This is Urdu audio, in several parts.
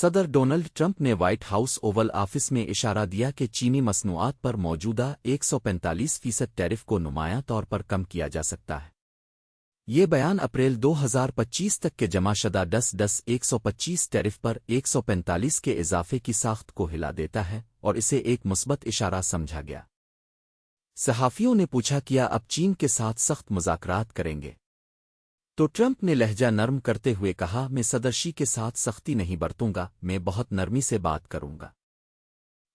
صدر ڈونلڈ ٹرمپ نے وائٹ ہاؤس اوول آفس میں اشارہ دیا کہ چینی مصنوعات پر موجودہ ایک سو پینتالیس فیصد ٹیرف کو نمایاں طور پر کم کیا جا سکتا ہے۔ یہ بیان اپریل دو ہزار پچیس تک کے جمع شدہ ڈس ڈس ایک سو پچیس ٹیرف پر ایک سو پینتالیس کے اضافے کی ساخت کو ہلا دیتا ہے اور اسے ایک مثبت اشارہ سمجھا گیا۔ صحافیوں نے پوچھا کیا اب چین کے ساتھ سخت مذاکرات کریں گے؟ تو ٹرمپ نے لہجہ نرم کرتے ہوئے کہا، میں صدرشی کے ساتھ سختی نہیں برتوں گا، میں بہت نرمی سے بات کروں گا۔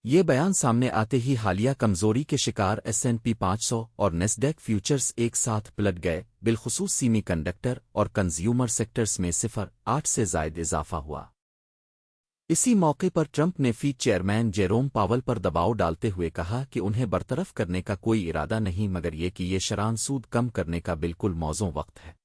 یہ بیان سامنے آتے ہی حالیہ کمزوری کے شکار ایس این پی پانچ سو اور نیسڈیک فیوچرز ایک ساتھ پلٹ گئے، بالخصوص سیمی کنڈکٹر اور کنزیومر سیکٹرز میں صفر آٹھ سے زائد اضافہ ہوا۔ اسی موقع پر ٹرمپ نے فی چیئرمین جیروم پاول پر دباؤ ڈالتے ہوئے کہا کہ انہیں برطرف کرنے کا کوئی ارادہ نہیں، مگر یہ کہ یہ شران سود کم کرنے کا بالکل موزوں وقت ہے۔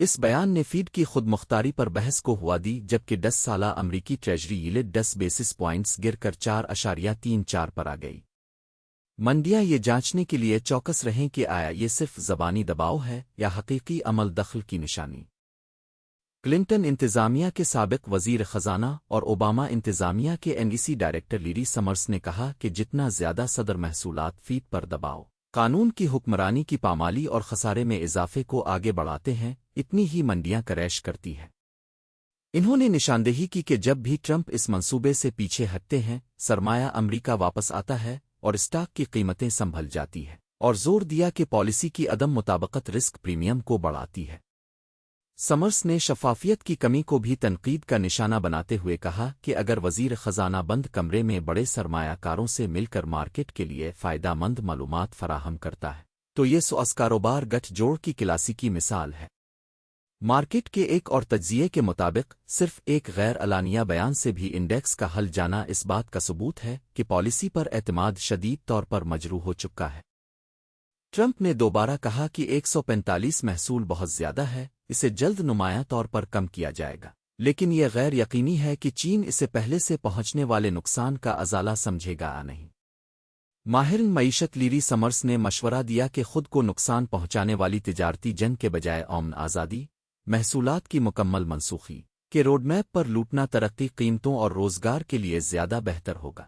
اس بیان نے فیڈ کی خود مختاری پر بحث کو ہوا دی، جبکہ دس سالہ امریکی ٹریجری یلٹ دس بیسس پوائنٹس گر کر چار اشاریہ تین چار پر آ گئی۔ منڈیاں یہ جانچنے کے لیے چوکس رہیں کہ آیا یہ صرف زبانی دباؤ ہے یا حقیقی عمل دخل کی نشانی۔ کلنٹن انتظامیہ کے سابق وزیر خزانہ اور اوباما انتظامیہ کے N E C director Larry Summers نے کہا کہ جتنا زیادہ صدر محصولات فیڈ پر دباؤ، قانون کی حکمرانی کی پامالی اور خسارے میں اضافے کو آگے بڑھاتے ہیں اتنی ہی منڈیاں کریش کرتی ہیں۔ انہوں نے نشاندہی کی کہ جب بھی ٹرمپ اس منصوبے سے پیچھے ہٹتے ہیں، سرمایہ امریکہ واپس آتا ہے اور اسٹاک کی قیمتیں سنبھل جاتی ہیں اور زور دیا کہ پالیسی کی عدم مطابقت رسک پریمیم کو بڑھاتی ہے۔ سمرس نے شفافیت کی کمی کو بھی تنقید کا نشانہ بناتے ہوئے کہا کہ اگر وزیر خزانہ بند کمرے میں بڑے سرمایہ کاروں سے مل کر مارکیٹ کے لیے فائدہ مند معلومات فراہم کرتا ہے، تو یہ سوس کاروبار گٹھ جوڑ کی کلاسیکی مثال ہے۔ مارکیٹ کے ایک اور تجزیے کے مطابق، صرف ایک غیر علانیہ بیان سے بھی انڈیکس کا حل جانا اس بات کا ثبوت ہے کہ پالیسی پر اعتماد شدید طور پر مجروح ہو چکا ہے۔ ٹرمپ نے دوبارہ کہا کہ ایک سو پینتالیس محصول بہت زیادہ ہے، اسے جلد نمایاں طور پر کم کیا جائے گا۔ لیکن یہ غیر یقینی ہے کہ چین اسے پہلے سے پہنچنے والے نقصان کا ازالہ سمجھے گا نہیں۔ ماہر معیشت لیری سمرس نے مشورہ دیا کہ خود کو نقصان پہنچانے والی تجارتی جنگ کے بجائے اومن آزادی محصولات کی مکمل منسوخی کے روڈ میپ پر لوٹنا ترقی قیمتوں اور روزگار کے لیے زیادہ بہتر ہوگا۔